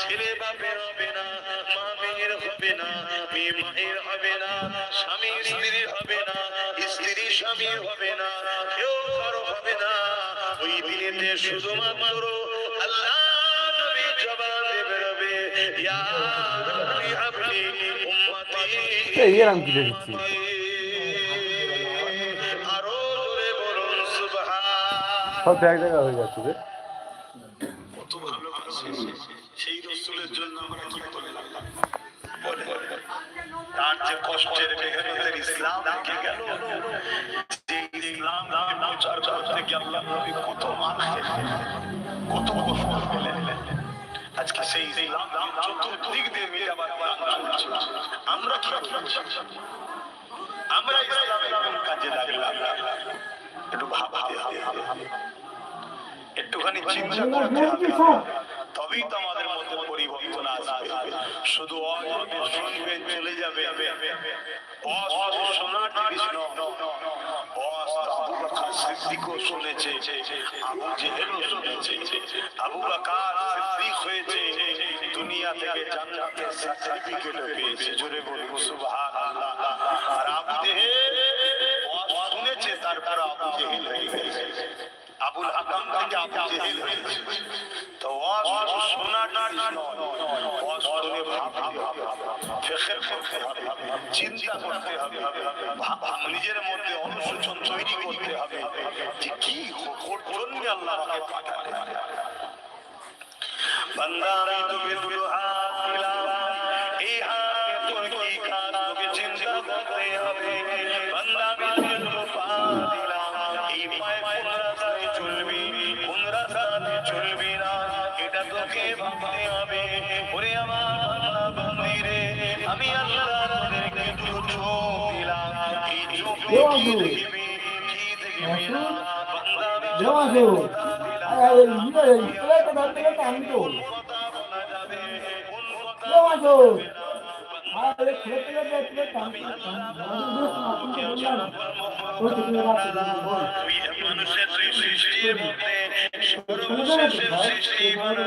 ছেলে বাপের হবে না মা হবে না মেয়ে মায়ের হবে না স্বামী স্ত্রীর হবে না স্ত্রী স্বামীর হবে না কেউ ওই শুধুমাত্র আল্লাহ নবী জবাব বেরোবে ইয়া রব্বি হাবলি উম্মতি এই এরম কি দেখছি আরও জোরে বলুন সুবহান। সব এক জায়গা হয়ে যাচ্ছে রে। কত ভালোবাসে সেই রসুলের জন্য আমরা কি বলে? তার যে কষ্টের মেহনতের ইসলাম কে গেল। যে ইসলাম প্রচার করতে গিয়ে আল্লাহ নবী কত খেলেন কত কষ্ট পেলেন আজকে সেই চতুর্দিক দিয়ে চলছে আমরা কি আমরা ইসলামের কাজে লাগলাম। একটু ভাবতে হবে। একটুখানি চিন্তা করতে হবে। তবেই তো আমাদের মধ্যে পরিবর্তন আসবে। শুধু অজকে শুনবেন চলে যাবে। জিনিস নয়। সিদ্দিকও শুনেছে আবু জেহেলও শুনেছে আবু বকর সিদ্দিক হয়েছে, দুনিয়া থেকে জান্নাতের সার্টিফিকেটও পেয়েছে। জোরে বলুন, সুবহানাল্লাহ। আর আবু জেহেল শুনেছে, তারপর আবু জেহেল হয়ে গেছে। আবুল হাকাম থেকে আবু জেহেল তো ওয়াজ শোনাটা নয় ওয়াজ শুনে ভাবতে হবে করতে হবে। চিন্তা করতে হবে নিজের মধ্যে অনুশোচন তৈরি করতে হবে। যে কি জন্য আল্লাহ আমাকে পাঠালেন? বান্দা আমি আল্লাহ তোদেরকে চোখ দিলাম। কি না বান্দা আরে ইয়ে আমি তো। দেওয়াজো আরে মানুষের সর্বশেষের সৃষ্টি বানা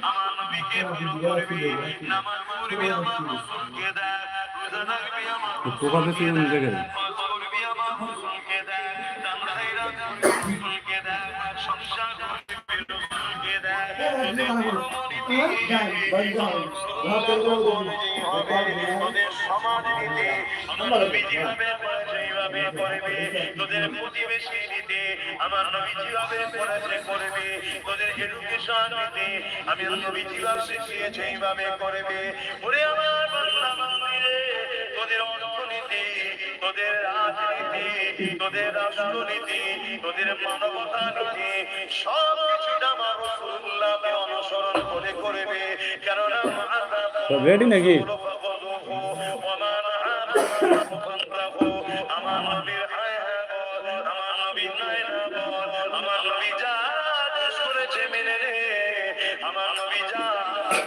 আমার নবীকে প্রিয় করবি নামাজ পড়বি আমার রাসূলকে দেখ রোজা রাখবি আমার প্রকাশে ছিল আমার নবী যেভাবে করবে তোদের এডুকেশন নিতে আমি নবী যেভাবে শিখিয়েছে এইভাবে করবে ওরে আমার তোদের রাজনীতি তোদের রাষ্ট্রনীতি তোদের মানবতা নীতি সব কিছুটা আমার রসুল্লাহকে অনুসরণ করে করবে কেননা রেডি নাকি আমার নবীর হায় হ্যাঁ আমার নবীর নাই আমার নবী যা আদেশ করেছে মেনে নে আমার নবী যা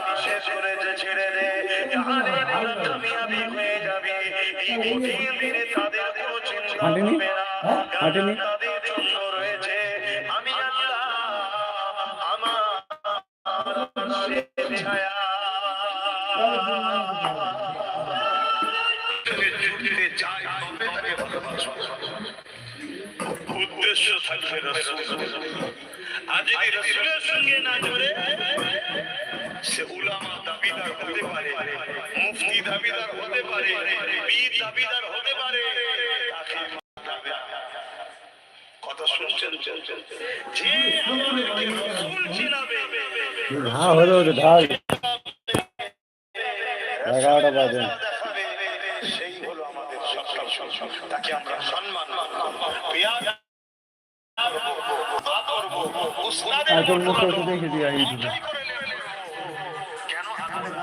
নিষেধ করেছে ছেড়ে দে কামিয়াবি হ্যাঁ? উদ্দেশ্য থাকবে আজ সঙ্গে না জুড়ে সে উলামা দাবিদার হতে পারে মুফতি দাবিদার হতে পারে পীর দাবিদার হতে পারে। কথা শুনছেন? যে আমাদেরকে রসুল চিনাবে হ্যাঁ হলো তো এগারোটা বাজে। সেই হলো আমাদের সফল তাকে আমরা সম্মান পেয়ার করব, উস্তাদের এখন মুখে দেখে দিই